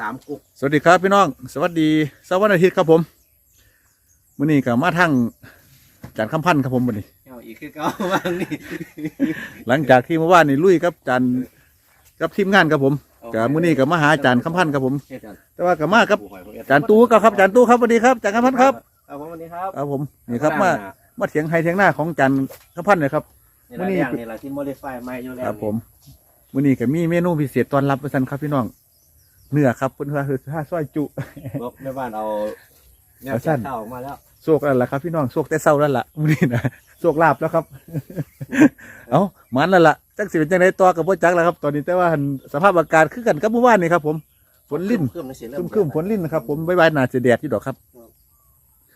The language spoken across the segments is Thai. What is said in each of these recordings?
สามกุกสวัสดีครับพี่น้อง สวัสดีสวัสดีอาทิตย์ครับผมมื้อนี้ก็มาทั้งจานคำพันธ์ครับผมมื้อนี้ เอาอีกคือเก้าบ้างนี่ หลังจากที่เมื่อวานนี่ลุยกับจานกับทีมงานครับผมก็มื้อนี้ก็มาหาจานคำพันธ์ครับผมเฮ็ดกันแต่ว่าก็มากับจานตู้ก็ครับจานตู้ครับสวัสดีครับจานคำพันธ์ครับเอาผมวันนี้ครับครับผมนี่ครับมามาเถียงไฮเถียงหน้าของจานคำพันธ์เลยครับ นี่แหละอย่างนี่แหละที่โมดิฟายใหม่อยู่แล้วครับผมมื้อนี้ก็มีเมนูพิเศษต้อนรับประชันครับพี่น้อง เนื้อครับเพิ่นว่าคือถ้าซอยจุบอกแม่บ้านเอาแนวเอาสั้นเข่าออกมาแล้วโชคแล้วล่ะครับ พี่น้องโชคแต่เศร้าแล้วล่ะมื้อนี้นะโชคลาภแล้วครับ เอ้ามันแล้วล่ะจักสิเป็นจังไดต่อกับบ่จักแล้วครับ ตอนนี้แต่ว่าหั่นสภาพอากาศคือกันกับเมื่อวานนี่ครับ ผมฝนลิ้นครึ้มๆสิครึมๆฝนลิ้นนะครับ ผมไว้ๆน่าจะแดดอยู่ดอกครับ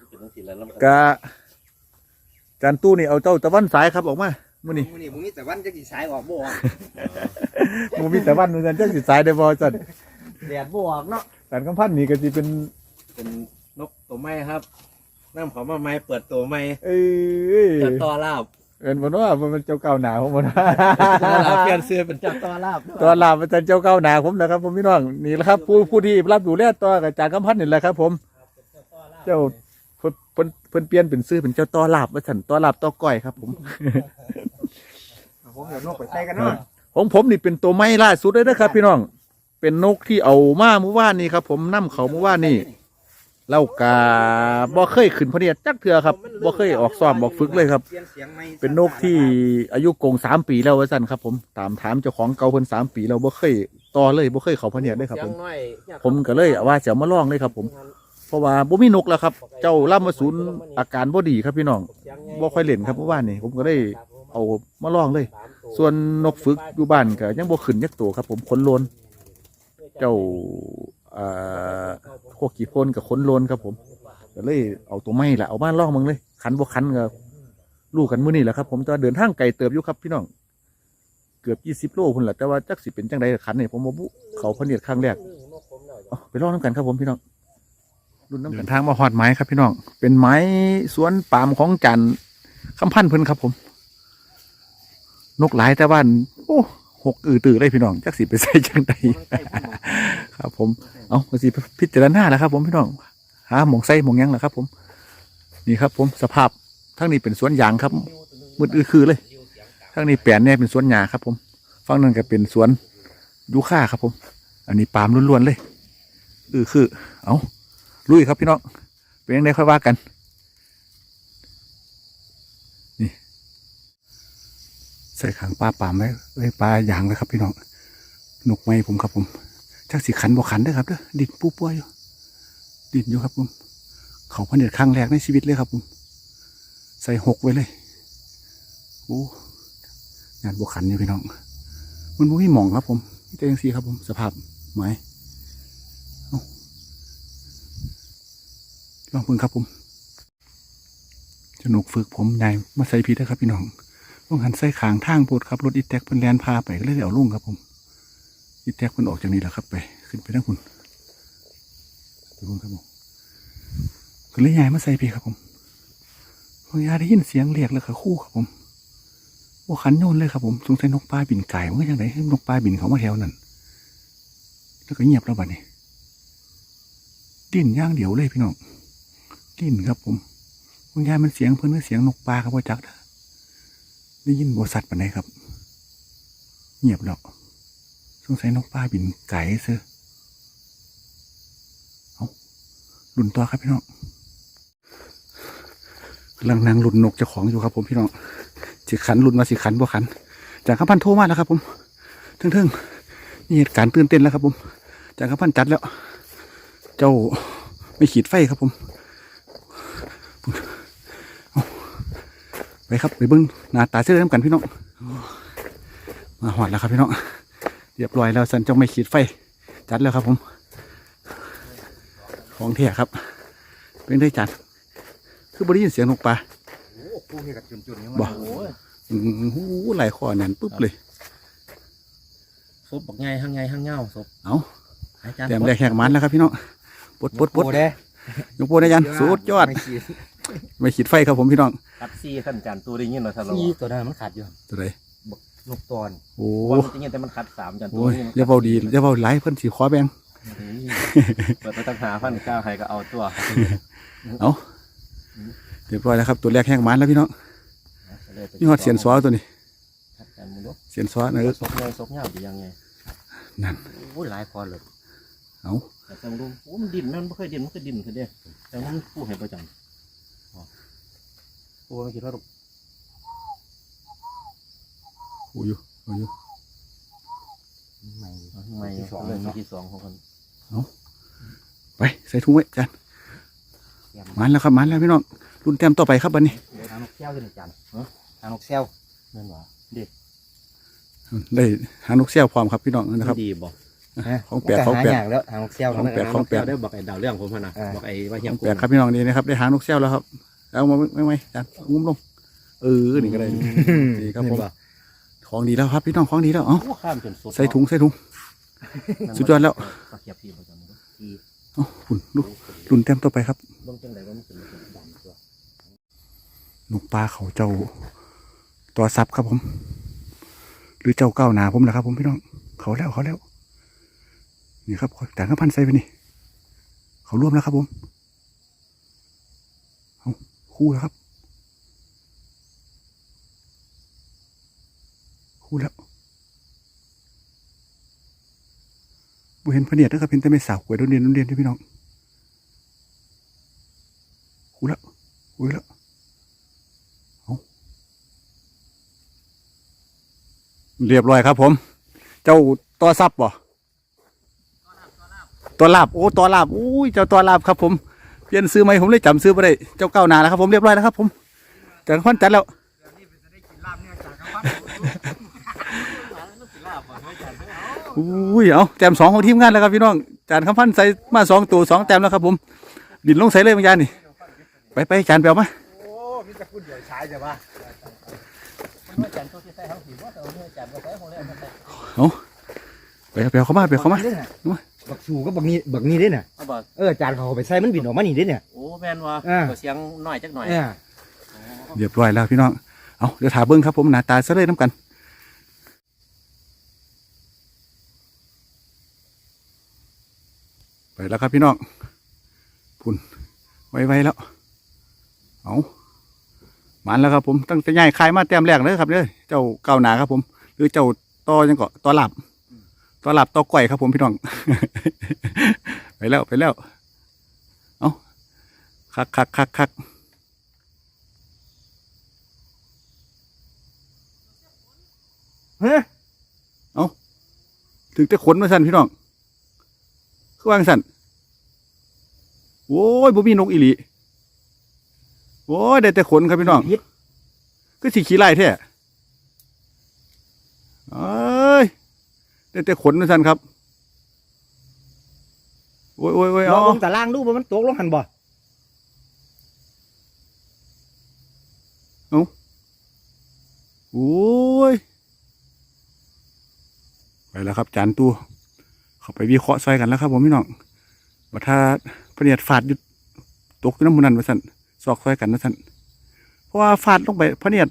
เป็นจังซี่แล้วแล้วมันกะจานตู้นี่เอาเจ้าตะวันสายครับออกมามื้อนี้มื้อนี้บ่มีแต่วันจะกี่สายออกบ่ออกบ่มีแต่วันนู้นจังสิสายได้บ่จัน แดดบวกเนาะการกำพันนี่ก็สิเป็นเป็นนกตัวไม้ครับน้ำเขามาไม้เปิดตัวไม้เอ้ยเจ้าต่อลาบเอิ้นบ่ว่ามันเจ้าเก่าหนาผมบ่นะเปลี่ยนเสื้อเป็นเจ้าต่อลาบตัวลาบอาจารย์เจ้าเก่าหนาผมนะครับผมพี่น้องนี่แหละครับ ผู้ผู้ที่รับดูแลตัวกับอาจารย์กำพันนี่แหละครับ ผม เจ้าเพิ่นเพิ่นเพิ่นเปลี่ยนเป็นซื้อเป็นเจ้าต่อลาบว่าฉันต่อลาบต่อก้อยครับ ผมผมเดี๋ยวนกไปใส่กันเนาะของผมนี่เป็นตัวไม้ล่าสุดเลยนะครับพี่น้อง เป็นนกที่เอามาเมื่อวานนี้ครับ ผมนํเขาเมื่อวานนี้เล่ากาบ่เคยขึ้นพะเนียดจักเทือครับบ่เคยออกซ้อมออกฝึกเลยครับ เป็นนกที่อายุกงสามปีแล้วว่าสั่นครับ ผมตามถามเจ้าของเก่าเพิ่นสามปีแล้วบ่เคยต่อเลยบ่เคยเขาพะเนียดเลยครับ ผม ผมก็เลยว่าจะเอามาลองเลยครับ ผม เพราะว่าบ่มีนกแล้วครับ เจ้าล่ำมาศูนย์อาการบ่ดีครับพี่น้องบ่ค่อยเล่นครับเมื่อวานนี้ผมก็ได้เอามาลองเลย ส่วนนกฝึกอยู่บ้านก็ยังบ่ขึ้นยักตัวครับ ผมขนโลน เจ้าอ่าพวกกี่พนกับขนโลนครับผมก็เลยเอาตัวไม้ละเอาบ้านล่องมึงเลย ขันบ่ขันก็ลูกกันมื้อนี้แหละครับผมแต่ว่าเดินทางไกลเติบอยู่ครับพี่น้องเกือบยี่สิบโลพุ่นแหละแต่ว่าจักสิเป็นจังใดขันเนี่ยผมบ่บุเขาพเนียดครั้งแรกเอาไปลองน้ำกันครับผมพี่น้องรุ่นน้ำกันทางมาหอดไม้ครับพี่น้อง เป็นไม้สวนปามของจันคำพันธ์เพิ่นครับผม นกหลายแต่บ้าโอ้ หกอือตือเลยพี่น้องจักสิไปใส่จังใดครับ ผมเอาก็สิพิจารณาแล้วครับ ผมพี่น้องหาหมองใส่หมองหยังแหละครับ ผม นี่ครับ ผมสภาพทั้งนี้เป็นสวนยางครับมืดอือคือเลยทั้งนี้แปลนเนี่ยเป็นสวนหญ้าครับ ผมฝั่งนั้นก็เป็นสวนยูคาครับ ผม อันนี้ปาล์มล้วนๆเลยอือคือ เอาลุยครับพี่น้องเป็นยังไงค่อยว่ากันนี่ ส่ขางปลาป่าไว้ไว้ปลาอย่างไว้ครับพี่น้องหนุกไหมผมครับผมจักสิขันบ่ขันด้อครับเด้อดินปูปัวอยู่ ดินอยู่ครับผมเขาพเนิดครั้งแรกในชีวิตเลยครับผมใส่หกไว้เลยโอ้งานบ่ขันอยู่พี่น้อง มันบ่มีหม่องครับ ผมนี่แต่ยังสีครับผมสภาพไม้ลองพิ่งครับผมสนุกฝึกผมใหญ่มาใส่พีได้ครับพี่น้อง ต้องหันใส่ขางทางโพดครับรถอีแท็กเพิ่นแลนพาไปก็เลยเอาลุงครับผมอีแท็กเพิ่นออกจากนี้แหละครับ ไปขึ้นไปทั้งคุณไปเบิ่งครับผมก็เลยใหญ่มาใส่พี่ครับผมพอยาได้ยินเสียงเรียกแล้วค่ะคู่ครับผมบวขันโยนเลยครับผมสงสัยนกปลาบินไก่มันก็ยังไงนกปลาบินเขามาแถวนั้นแล้วก็เงียบแล้วบัดนี้ดิ้นย่างเดียวเลยพี่น้องดิ้นครับผมบางยายมันเสียงเพิ่นเสียงนกปลาครับพ่อจักเด้อ ได้ยินบสัตว์ปานใดครับ เงียบแล้วสงสัยนกปลาบินไก่เสือเอาหลุนตัวครับพี่น้องกำลังนางหลุนนกเจ้าของอยู่ครับ ผมพี่น้องสิขันหลุนมาสิขันบ่ขัน จากข้าพันโทรมาแล้วครับ ผมทึ่งๆนี่เหตุการณ์ตื่นเต้นแล้วครับ ผม จากข้าพันจัดแล้ว เจ้าไม่ขีดไฟครับผมเอาไป ครับไปเบิ้งหน้าตาเสื้อเริ่มกันพี่น้องมาหอดแล้วครับพี่น้องเรียบร้อยแล้วสันเจ้าไม่ขีดไฟ จัดแล้วครับผม ของเที่ยครับ เป็นได้จัด คือบริยินเสียงนกปลาโอ้กูนี่กับจุนๆยังบ่อือหูไหลายคอแน่นปุ๊บเลยศพบอกไงห้างไงห้างเงาศพเอาอาจารย์แต้มแรกแหกมันแล้วครับพี่น้องปดปดปดโอ้เด้ยกโปดได้ยันสุดยอด ไม่ขีดไม่ขีดไฟครับผมพี่น้องคัดซีท่านอาจารย์ตัวได้ยินเหรอท่านซีตัวนั้นมันขาดอยู่ตัวไหนนกตอนโอ้ว่ามันจะยินแต่มันคัดสามอาจารย์ตัวโอ้ยนี้มันเรียกเบาดีเรียกเบาไหลายเพิ่นสีขอแบงเปิดไปตั้งหาพันเก้าใครก็เอาตัวเรียบร้อยแล้วครับ ตัวแรกแห้งมันแล้วพี่น้องนี่ฮอดเสียนซอตัวนี้ครับแต่มึงดูเสียนซอนะเออซกไงซกเงาดียังไงนั่นโอ้ยหลายพอเลยเอาแต่แต่มึงดูโอ้มันดินมันไม่เคยดินมันเคยดินคือเด้แต่มันผู้เห็นประจำอ๋อ ผู้ไม่คิดว่าลูกโอ้ยอยู่โอ้ยอยู่ไม่ไม่ที่สองเลยเนาะที่สองของคนไปใส่ถุงไว้จานมันแล้วครับมันแล้วพี่น้องรุ่นเต็มต่อไปครับบันนี้ทางนกแก้วขึ้นอาจารย์ทางนกแซวนั่นหรอได้หางนกเซี่ยวพร้อมครับพี่น้องนะครับดีบอกของแปลกของแปลกหาอย่างแล้วทางนกแซวของแปลกของแปลกได้บอกไอ้ดาวเรื่องผมพะนะอ่าบอกไอ้ว่าเฮียของแปลกครับพี่น้องนี่นะครับได้หางนกเซี่ยวแล้วครับ เอามาไม่ไม่จานงุ้มลง เออนี่ก็ได้นี่ครับผมของดีแล้วครับพี่น้องของดีแล้วเอ้าโอ้ข้ามจนสุดใส่ถุงใส่ถุง สุดยอดแล้วก็เขียบพี่ประจำทีเอ้าหุ่นดูรุ่นเต็มต่อไปครับเบื้องต้นไหนว่ามันเป็นดำตัวนกปลาเขาเจ้าตัวซับครับผม หรือเจ้าเก้าวหนาผมแหละครับ ผมพี่น้องเขาแล้วเขาแล้วนี่ครับแต่างก็พันใส่ไปนี่ เขาร่วมแล้วครับผมเอา คู่แล้วครับคู่แล้วบ่เห็นพระเนียดนะครับเห็นแต่ไม่สาวกล้วยโดนเรียนโดนเรียนที่พี่น้องคู่แล้วคู่แล้วเรียบร้อยครับผม เจ้าตัวซับบ่ตัวลาบ โอ้ ตัวลาบ อุ้ย เจ้าตัวลาบครับผม ลี่ยนซื้อไหมผมเลยจำซื้อไปได้เจ้าเก้าวหนาแล้วครับ ผมเรียบร้อยแล้วครับ ผมจัดควันจัดแล้วอุ้ยเอาแต้มสองของทีมงานแล้วครับพี่น้องจานคำพันใส่มาสองตัวสองแต้มแล้วครับ ผม ดินลงใส่เลยบางยานนี่ไปไปจานเปล่ามาโอ้มีแต่คุณเดี๋ยวใช้จะว่าไปเปล่าเข้ามาเปล่าเข้ามา บักชูก็บักนี้บักนี้ด้วยน่ะเอาบอกเออจานเขาเอาไปใส่มันบินออกมานี่ด้วยเนี่ย โอ้แมนวะอ่าเสียงหน่อยจักหน่อยเออเรียบร้อยแล้วพี่น้อง เอาเดี๋ยวถาเบิ้งครับผมหน้าตาซะเลยน้ำกัน ไปแล้วครับพี่น้องพุ่นไวๆแล้ว เอามันแล้วครับผมตั้งแต่ใหญ่คายมาแต้มแรกเลยครับเด้อเจ้าเก่าหนาครับผม หรือเจ้าตอยังเกาะตอหลับ ตอหลับตอก่อยครับผมพี่น้อง ไปแล้วไปแล้ว เอาคักคักคักคักเฮ้ยถึงจะขนมาสั่นพี่น้องคือวางสั่นโอ้ยบ่มีนกอีหลีโอ้ยได้แต่ขนครับพี่น้องพิษก็สีขี้ไล่แท้เอ้ย ได้แต่ขนมาสั่นครับ โอ้ยโอ้ยโอ้ยลอเอางลงตารางดูว่ามันตกลงหันบ่โอ้ย ไปแล้วครับ จานตัวเขาไปวิเคราะห์ซอยกันแล้วครับ ผมพี่น้องว่าถ้าพระเนียดฟาดอยุดตกอยู่น้ำมันนันมาสั่นซอกซอยกันนะสั่นเพราะว่าฟาดลงไปพระเนียด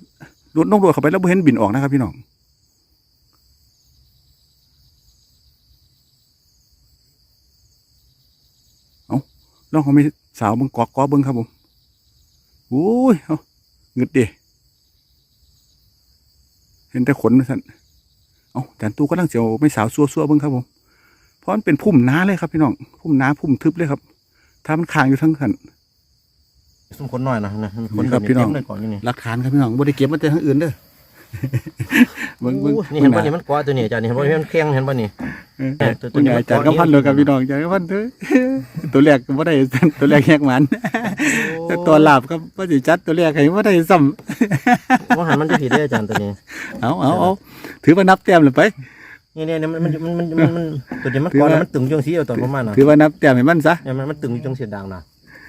โดดลงโดดเข้าไปแล้วบ่เห็นบินออกนะครับพี่น้องเอา ลองเขาไม่สาวเบิ้งกอกกอเบิ้งครับผมโอ้ยเอาเงึดเดเห็นแต่ขนนะท่านเอาจานตู้ก็ตั้งเสียวไม่สาวซัวซัวๆเบิ้งครับผมเพราะมันเป็นพุ่มน้าเลยครับพี่น้องพุ่มน้าพุ่มทึบเลยครับ ถ้ามันค้างอยู่ทั้งขันสมคนหน่อยนะนะคนครับพี่น้องเต็มเลยก่อนนี่นี่หลักฐานครับพี่น้องบ่ได้เก็บมาแต่ทั้งอื่นเด้อ เบิ้งเบิ้งโอ้นี่เห็นป่ะนี่มันกว่าตัวนี้อาจารย์นี่เห็นป่ะนี่มันเคียงเห็นป่ะนี่เออตัวตัตัววนี้ใหญ่มันจานกำพันเลยครับพี่น้องจานกำพันเถอะตัวแรกก็บ่ได้ตัวแรกแยกหมันแต่ตัวหลับครับว่าสิจัดตัวแรกให้บ่ได้ซ้ำว่าหันมันจะผิดได้อาจารย์ตัวนี้เอาเอาเอาถือว่านับแต้มเลยไปนี่เนี่ยมันมันมันมันมันมันตัวนี้มันก่อนแล้วมันตึงจังสีเอาตอนประมาณน่ะถือว่านับแต้มให้มันซะเนี่ยมันมันตึงจังเสียดังนะ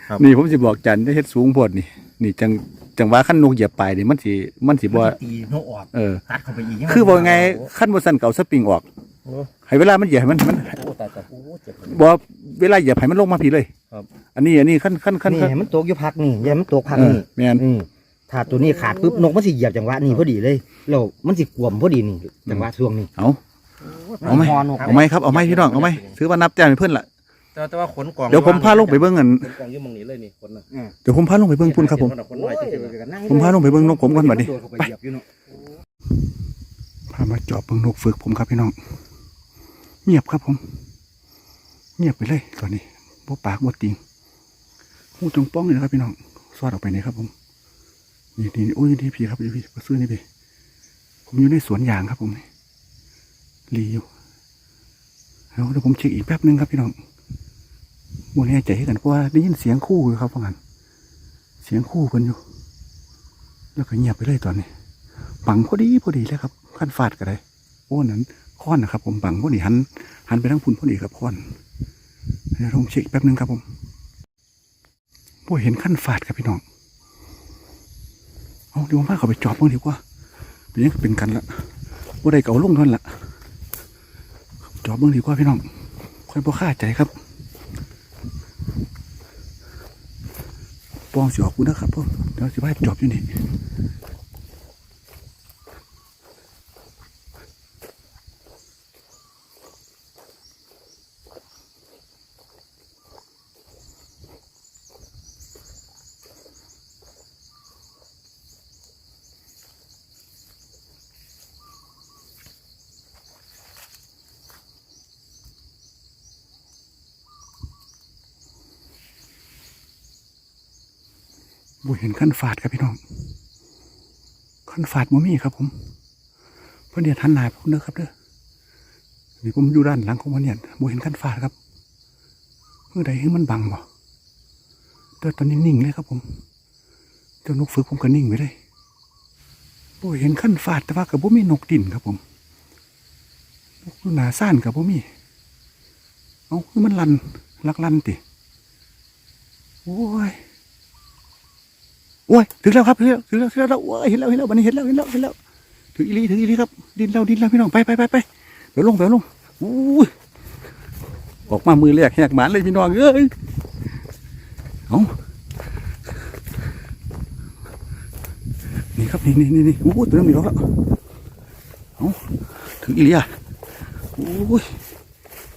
ครับนี่ผมสิบอกจันได้เฮ็ดสูงโพดนี่ นี่จัง จังว่าขั้นนกเหยียบปลายนี่มันสิมันสิบ่ตีนกออกเออตัดเข้าไปอีกคือบอกไงขั้นบ่สั่นเก่าสปริงออกโอ้ให้เวลามันเหยียบให้มันมันโอ้ตายตายโอ้เจ็บเลยบ่เวลาเหยียบให้มันลงมาผีเลยครับอันนี้อันนี้ขั้นขั้นขั้นนี่ขั้นให้มันตกอยู่พักนี่อย่าให้มันตกพักเออนี่แม่นอืมถ้าตัวนี้ขาดปุ๊บนกมันสิเหยียบจังหวะนี่พอดีเลยแล้วมันสิกวมพอดีนี่จังหวะช่วงนี้เอาเอาไหมหอนกเอาไหมครับเอาไหมพี่น้องเอาไหมถือว่านับแต้มให้เพื่อนละ แต่ว่าแต่ว่าขนกล่องเดี๋ยวผมพาลงไปเบิ้งกันขนกล่องอยู่หมองนี้เลยนี่ขนน่ะเดี๋ยวผมพาลงไปเบิ้งพุ่นครับผม ขนน้อยจังซี่ล่ะผมพาลงไปเบิ่งนกผมก่อนบัดนี้ไปเหยียบอยู่เนาะพามาจอบเบิ้งนกฝึกผมครับพี่น้อง เงียบครับผม เงียบไปเลยตอนนี้บ่ปากบ่ติงหูจงป้องเลยนะครับพี่น้องสอดออกไปไหนครับผมนี่นี่โอ้ยนี่พี่ครับนี่พี่มาซื้อนี่พี่ผมอยู่ในสวนยางครับผมนี่รีอยู่แล้วเดี๋ยวผมเช็คอีกแป๊บนึงครับพี่น้องโมแน่ใจกันเพราะว่าได้ยินเสียงคู่อยู่ครับพ่องันเสียงคู่กันอยู่ แล้วก็เงียบไปเลยตอนนี้บังพอดีพอดีเลยครับขั้นฟาดกันเลยโอ้นั้นค้อนนะครับ ผมบังพอดีหันหันไปทางพุ่นพอดีครับค้อนเดี๋ยวผมเช็คแป๊บนึงครับผมโอ้เห็นขั้นฟาดครับพี่น้องเอาเดี๋ยวผมพาเขาไปจอบบ้างดีกว่าเป็นยังเป็นกันละว่าใดเก่าลงเท่านั้นละจอบบ้างดีกว่าพี่น้องค่อยบ่ค่าใจครับ ปองสิออกกูนะครับผมเดี๋ยวสิพาจอบอยู่นี่ บุเห็นขั้นฝาดครับพี่น้องขั้นฝาดมมีครับผมเพื่อนเดียนทันหนาไปคุณเด้อครับเด้อนี่ผมอยู่ด้านหลังของเพื่อนเดียบุเห็นขั้นฝาดครับเมื่อใดให้มันบังบ่เดี๋ยวตอนนี้นิ่งเลยครับผมเจ้านกฝึกผมก็นิ่งไปเลยบุเห็นขั้นฝาดแต่ว่ากับบุมีนกดินครับผมนกหนาซ่านกับบุมีเอาคือมันลันลักลันติโอ้ย โอ้ยถึงแล้วครับถึงแล้วถึงแล้วถึงแล้วโอ้ยเห็นแล้วเห็นแล้ววันนี้เห็นแล้วเห็นแล้วเห็นแล้วถึงอีลีถึงอีลีครับ ดินแล้วดินแล้วพี่น้องไปไปไปไปเดี๋ยวลงเดี๋ยวลงอู้ยออกมามือแรกแหกหมานเลยพี่น้องเอ้ยเอานี่ครับนี่นี่นี่นี่โอ้ยตัวนึงมีแล้วเอาถึงอีลีอะโอ้ย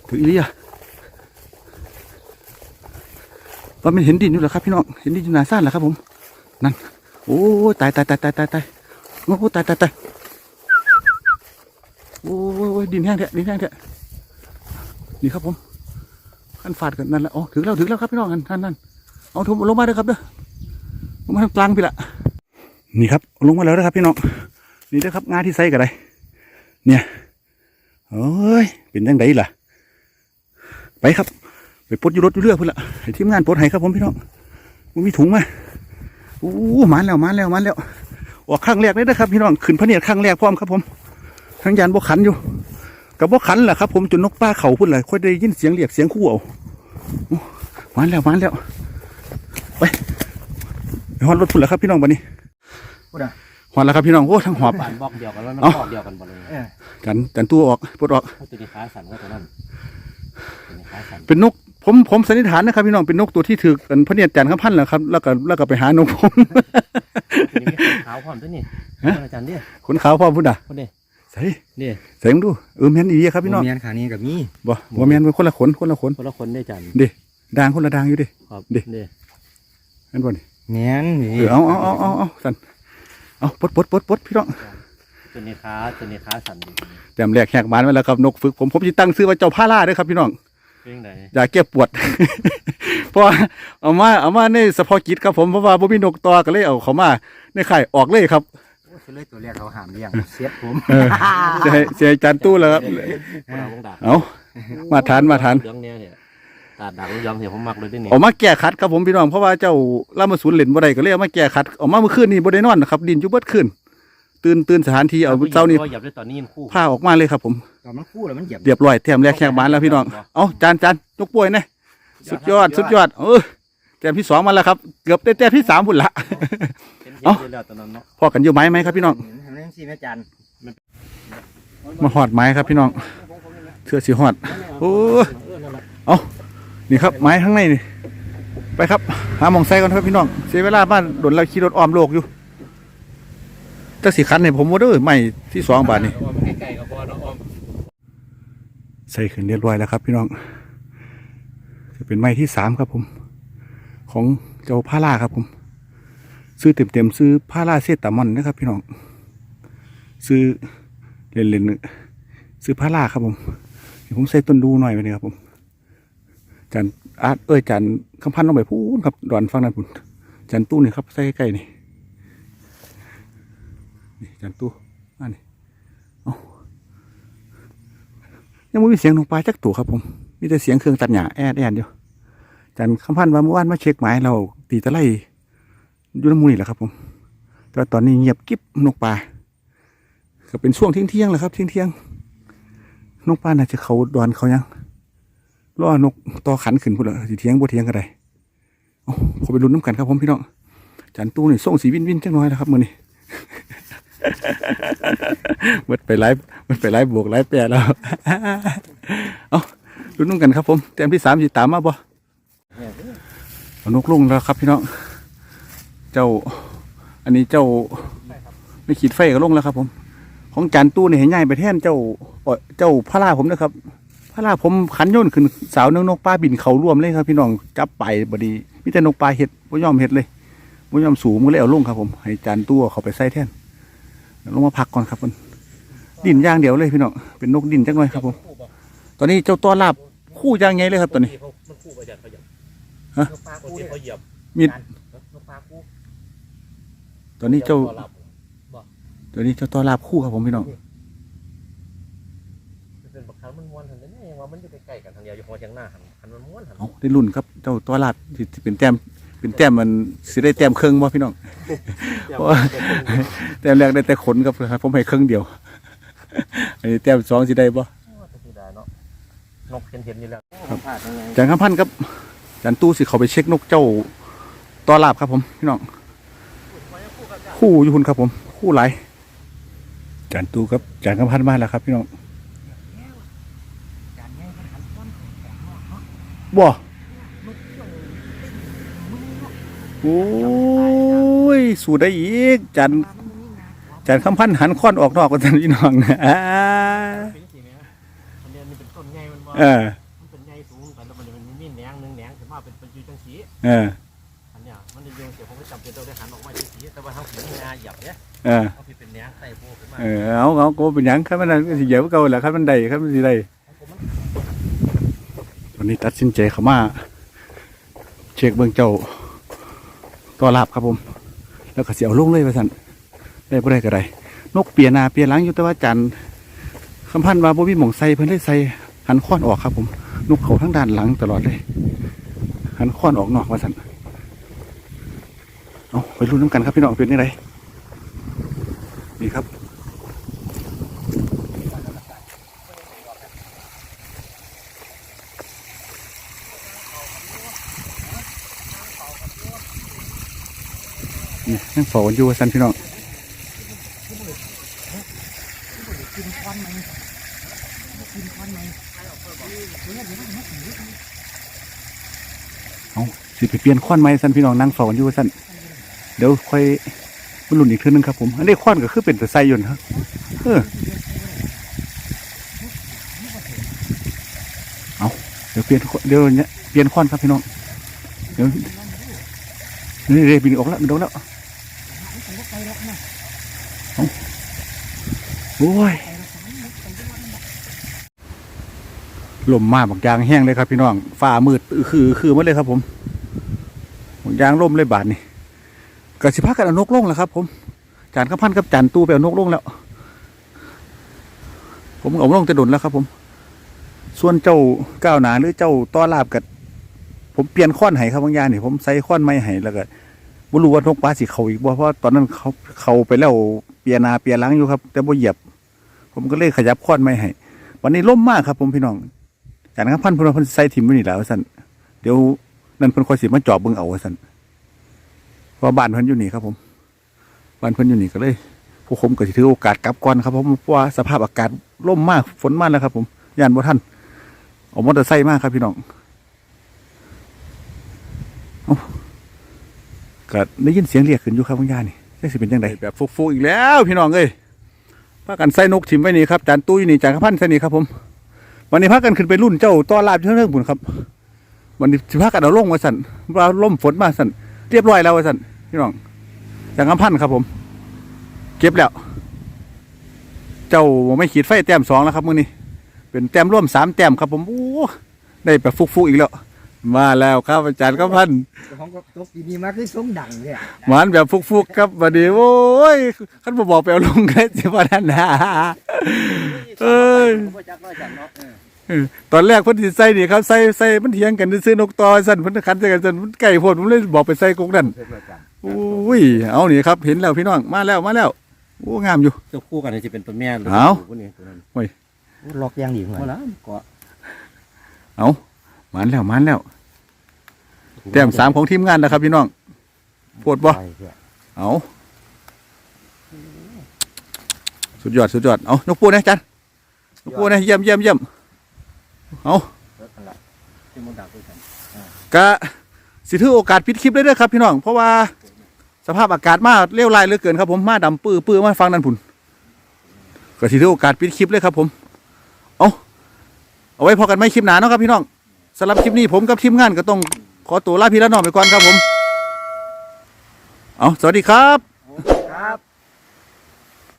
ถึงอีลีอะว่ามันเห็นดินอยู่แล้วครับพี่น้องเห็นดินอยู่หนาซ่านแล้วครับผม นั่น โอ้ยตายตายตายตายตายตายโอ้ตายตายตายโอ้ยดินแห้งแท้ดินแห้งแท้นี่ครับผมขั้นฟาดกันนั่นแหละอ๋อถึงแล้วถึงแล้วครับพี่น้องกันนั่นนั่นเอาทุบลงมาเลยครับเด้อลงมาทางกลางพี่ละนี่ครับ ลงมาแล้วนะครับพี่น้องนี่เด้อครับงานที่ใส่กันได้เนี่ยเอ้ยเป็นยังไงล่ะ ไปครับ ไปปลดอยู่รถอยู่เรือเพื่อนละให้ทีมงานปลดให้ครับผมพี่น้องมันมีถุงไหมา อ้มาแล้วมาแล้วมาแล้วออกข้างแรกเลยนะครับพี่น้องขึ้นพระเนียดข้างแรกพร้อมครับผมทั้งยานบกขันอยู่ กับบกขันแหละครับผมจนนกป้าเขาพุ่นเลยค่อยได้ยินเสียงเรียกเสียงคู่เอาโอ้มาแล้วมาแล้วไปไปฮอดรถพุ่นแล้วครับพี่น้องบันนี้พูดอะฮอดแล้วครับพี่น้องโอ้ทั้งหอบบ้านบอกเดียวกันแล้วมันเอ้าบอกเดียวกันบ่เลยเออกันกันตัวออกปลดออกเขาตัวนี้ขาสั่นก็ตัวนั้นตัวนี้ขาสั่นเป็นนก ผมผมสันนิษฐานนะครับพี่น้องเป็นนกตัวที่ถือกันพระเนียดจันทร์ครับพันแหละครับแล้วก็แล้วก็ไปหานกผมตัวนี้มีขาวพร้อมตัวนี้ฮะอาจารย์เนี่ยขนขาวพ่อพุ่นอะคนนี้ใส่นี่ใส่มึงดูเออแม่นอีครับพี่น้องโเมียนขานี้กับมีบ่บ่แม่นเป็นคนละขนคนละขนคนละคนได้อาจารย์เด้ด่างคนละด่างอยู่เดิครับดินี่นั่นบ่นี่เมียนนี่เออเอาเอาเอาเอาเอาสั่นเอาปลดปลดปลดปลดพี่น้องตัวนี้ขาตัวนี้ขาสั่นดีแต้มแรกแหกบานไว้แล้วครับนกฝึกผมผมจะตั้งชื่อว่าเจ้าพาล่าเด้อครับพี่น้อง เป็นยังไงอย่าเก็บปวด เพราะว่าเอามาเอามาในเฉพาะกิจครับผมเพราะว่าบ่มีนกต่อก็เลยเอาเขามาในไข่ายออกเลยครับโอ้ยเลยตัวแรกเขาหามเลี้ยงเสียบผมเออจะให้จะให้จานตู้แล้วครับเราวงดาเอามาทานมาทาน เรื่องเนี้ยเนี่ยตาดังยองเสียผมมักเลยที่นี่ออกมาแก้ขัดครับผมพี่น้องเพราะว่าเจ้าล่ามาศูนย์เล่นบ่ได้ก็เลยเอามาแก้ขัดออกมาเมื่อคืนนี้บ่ได้นอนนะครับดินจุบเบิดคืนตื่นตื่นสถานที่เอาเช้านี้ก็หยับได้ตอนนี้ยินคู่พาออกมาเลยครับผม ตอนมันคู่แล้วมันเหยียบเรียบร้อยแถมแรกแขกบานแล้วพี่น้อง เอาจานจานยกป่วยนะสุดยอดสุดยอด เออแต้มที่สองมาแล้วครับ เกือบได้แต้มที่สามพุ่นละเห็นเอ้าเห็นแล้วตอนนั้นเนาะพอกันอยู่ไหมไหมครับพี่น้องทำได้สิแม่จันมาหอดไม้ครับพี่น้องเสื้อสีหอด โอ้ยเออนั่นแหละนี่ครับไม้ข้างในนี่ ไปครับ หาหมองไซก่อนครับพี่น้อง เสียเวลาบ้านโดนเราขี่รถอ้อมโลกอยู่จักสีคันเนี่ยผมว่าเด้อใหม่ที่สองบาทนี่ใกล้ๆกับบอลเนาะออม ใส่ขึ้นเรียบร้อยแล้วครับ พี่น้องจะเป็นไม้ที่สามครับผม ของเจ้าพาราครับผม ซื้อเต็มๆซื้อพาราเซตามอนนะครับ พี่น้อง ซื้อเล่นๆซื้อพาราครับผมเดี๋ยวผมใส่ต้นดูหน่อยไปเลยครับผมจานอาร์ตเอ้ยจานคำพันธ์ลงไปพูนครับดอนฟังนั่นพุ่นจานตู้นี่ครับใส่ใกล้ๆนี่นี่จานตู้อันนี้เอา ยังไม่มีเสียงลงปลาจักตัวครับผม มีแต่เสียงเครื่องตัดหญ้าแอดแอดเดียวจานคำพันธ์ว่าเมื่อวานมาเช็คหมายเราตีตะไลอยู่น้ำมูนี่แหละครับผม แต่ว่าตอนนี้เงียบกิ๊บนกปลาก็เป็นช่วงเที่ยงเที่ยงๆแหละครับเที่ยงเที่ยงๆนกปลาน่าจะเขาดอนเขายังรอนกต่อขันขึ้นพุ่นละสิเที่ยงบ่เที่ยงก็ได้เอาขอไปลุ้นน้ำกันครับผมพี่น้องจานตู้นี่ส่งสีวินวินจังน้อยแล้วครับมือนี้ เบิดไปไลฟ์เบิดไปไลฟ์บวกไลฟ์แปรแล้ว เอาลุ้นน้ำกันครับผมแต้มที่สามสิตามมาบ่นกลุ่งแล้วครับพี่น้อง เจ้า อันนี้เจ้าไม่ขีดไฟก็ลงแล้วครับ ผม ของจานตู้นี่เห็นง่ายไปแท่นเจ้าเจ้าพระราผมนะครับพระราผมขันย่นขึ้นสาวนื้อนกปลาบินเขาร่วมเลยครับ พี่น้องจับไปบดีมิแต่นกปลาเห็ดบ่ยอมเห็ดเลยบ่ยอมสูงก็เลยเอาลงครับ ผมให้จานตู้เขาไปใส่แท่น ลงมาพักก่อนครับมันดินอย่างเดียวเลยพี่น้องเป็นนกดินจังหน่อยครับผมตอนนี้เจ้าตัวลาบคู่อย่างไงเลยครับตอนนี้มันคู่ประหยัดประหยัดฮะนกปลาคนคู่ที่เนี่ยเขาเหยียบมีดนกปลาคู่ตอนนี้เจ้าหลับตอนนี้เจ้าตัวลาบคู่ครับผมพี่น้องเป็นบักคันมันม้วนหันนี่ยังว่ามันอยู่ใกล้ๆกันทางเดียวอยู่หัวเชียงหน้าหันหันมันม้วนหันเอาได้รุ่นครับ เจ้าตัวลาบที่ที่เป็นแต้ม เป็นแต้มมันสิได้แต้มครึ่งบ่พี่น้องเพราะว่าแต้มแรกได้แต่ขนครับครับผมให้ครึ่งเดียว อันนี้แต้มสองสิได้บ่สุดาเนาะนกเห็นเห็นอยู่แล้วพลาดยังไงจานข้ามพันครับจานตู้สิเขาไปเช็คนกเจ้าตัวลาบครับผมพี่น้องคู่อยู่คุณครับผม คู่หลายจานตู้ครับจานข้ามพันมาแล้วครับ พี่น้องจานง่ายมันหันก้อนของแข็งเนาะเนาะบ่ โอ้ย สู้ได้อีกจานปลามันมีงาจานข้ามพันหันค้อนออกนอกกันท่านพี่น้องอ่าเป็นสีเนี้ยอันนี้มันเป็นต้นใหญ่มันว่าเออมันเป็นใหญ่สูงกันแล้วมันจะมันมีแหนงหนึ่งแหนงจะมาเป็นเป็นยูจังสีเอออันเนี้ยมันจะโยงเสียผมก็จำเป็นต้องได้หันออกมาจังสีแต่ว่าทางผีมีงาเหยียบเนี่ยเออเขาเป็นแหนงใส่โบขึ้นมาเออเอาเอาโกเป็นหยังครับมันนั่นก็สิเหยียบเก่าแหละครับมันได้ครับมันสิได้วันนี้ตัดสินใจเข้ามา เช็คเบื้องเจ้า ตัวลาบครับผม แล้วก็เสียวลงเลยไปสั่นได้บ่ได้ก็ได้นกเปียนาเปียหลังอยู่แต่ว่าจันคำพันว่าบ่มีหม่องใส่เพิ่นได้ใส่หันค้อนออกครับผม นกเขาทั้งด้านหลังตลอดเลย หันค้อนออกนอกว่าสั่นเอาไปรุ่นน้ำกันครับพี่น้องเป็นยังไงนี่ครับ ยังฝอกันอยู่ว่าสันพี่น้องเอาสิไปเปลี่ยนควันไหมสันพี่น้องนั่งฝอกันอยู่ว่าสันเดี๋ยวค่อยมาลุ้นอีกทีนึงครับผม อันนี้ควันก็คือเป็นแต่ไซยนต์ครับเออเอาเดี๋ยวเปลี่ยนเดี๋ยวเนี่ยเปลี่ยนควันครับพี่น้อง เดี๋ยวนี่เรบินออกแล้วมันโดนแล้ว โอ้ยลมมาบางยางแห้งเลยครับพี่น้องฝ่ามืดคือคืออื้อคือมาเลยครับ ผมบางยางล่มเลยบาดนี่กระสิพักกันเอานกลงแล้วครับ ผมจานข้าพันกับจานตู้ไปเอานกลงแล้ว ผมเอาลงจะดนแล้วครับ ผม ส่วนเจ้าก้าวหนาหรือเจ้าต้อลาบกับผมเปลี่ยนค้อนไห้ครับบางย่างนี่ผมใส่ค้อนไม้ไห้แล้วก็บ่รู้ว่านกปลาสิเขาอีกบ่เพราะตอนนั้นเขาเขาไปแล้ว ปียนาเปียหลังอยู่ครับ แต่บ่เหยียบ ผมก็เลยขยับค้อนไม้ให้วันนี้ล่มมากครับ ผมพี่น้องจากนั้นครับพันพิ่นว่าเพิ่นใส่ถิ่มไว้นี่แหล้วสั่นเดี๋ยวนั่นเพิ่นคอยสิมาจอบเบิ่งเอาว่าสั่นเพราะบ้านเพิ่นอยู่นี่ครับ ผมบ้านเพิ่นอยู่นี่ก็เลยพวกผมก็สิถือโอกาสกลับก่อนครับผมเพราะว่าสภาพอากาศล่มมากฝนมากแล้วครับ ผมย่านบ่ทันเอามอเตอร์ไซค์มากครับพี่น้องก็ได้ยินเสียงเรียกขึ้นอยู่ครับบางอย่าง นี่ได้สิเป็นยังไงแบบฟุกๆอีกแล้วพี่น้องเอ้ยพากันใส่นกถิ่มไว้นี่ครับจานตู้อยู่นี่จานข้าวพันใส่นี่ครับผมวันนี้พากันขึ้นไปรุ่นเจ้าต้อนลาบเชิงเรื่องบุญครับวันนี้สิพากันเอาลงมาสั่นว่าล่มฝนมาสั่นเรียบร้อยแล้วว่าสั่นพี่น้องอย่างกำพันครับผม เก็บแล้ว เจ้าไม่ขีดไฟแต้มสองแล้วครับมื้อนี้เป็นแต้มร่วมสามแต้มครับผมโอ้ได้แบบฟุกๆอีกแล้ว มาแล้วครับอาจารย์กำพันของก็ตบปีนี้มาคือสมดังเลยอะหวานแบบฟุกๆครับวันนี้โอ้ยขันบ่บอกไปเอาลงกันสิว่านั่นนะเอ้ยบ่จักน้อยจังเนาะเออตอนแรกเพิ่นสิใส่นี่ครับใส่ใส่มันเถียงกันซื้อนกตอสั่นเพิ่นคันใส่กันสั่นมันไก่โพดผมเลยบอกไปใส่กรงนั่นอุ้ยเอานี่ครับเห็นแล้วพี่น้องมาแล้วมาแล้วโอ้งามอยู่เจ้าคู่กันนี่สิเป็นตัวแม่หรือเอาตัวผู้นี่ตัวนั้นล็อกอย่างดีเหมือนบ่ล่ะเกาะเอามันแล้วมันแล้ว แต้มสามของทีมงานนะครับพี่น้องปวดบ่เอาสุดยอดสุดยอดเอานกปูนะจันนกปูนะเยี่ยมเยี่ยมเยี่ยมเอาเออนั่นล่ะที่มันดักด้วยกันกะสิถือโอกาสปิดคลิปเลยเด้อครับพี่น้อง เพราะว่าสภาพอากาศมาเร็วไรเหลือเกินครับผมมาดำปื้อปื้อมาฟังนั่นผุนก็สิถือโอกาสปิดคลิปเลยครับผมเอาเอาไว้พอกันไม่คลิปหนาเนาะครับพี่น้องสำหรับคลิปนี้ผมกับทีมงานก็ต้อง ขอตัวลาพี่ละน้องไปก่อนครับผม เอาสวัสดีครับ ครับ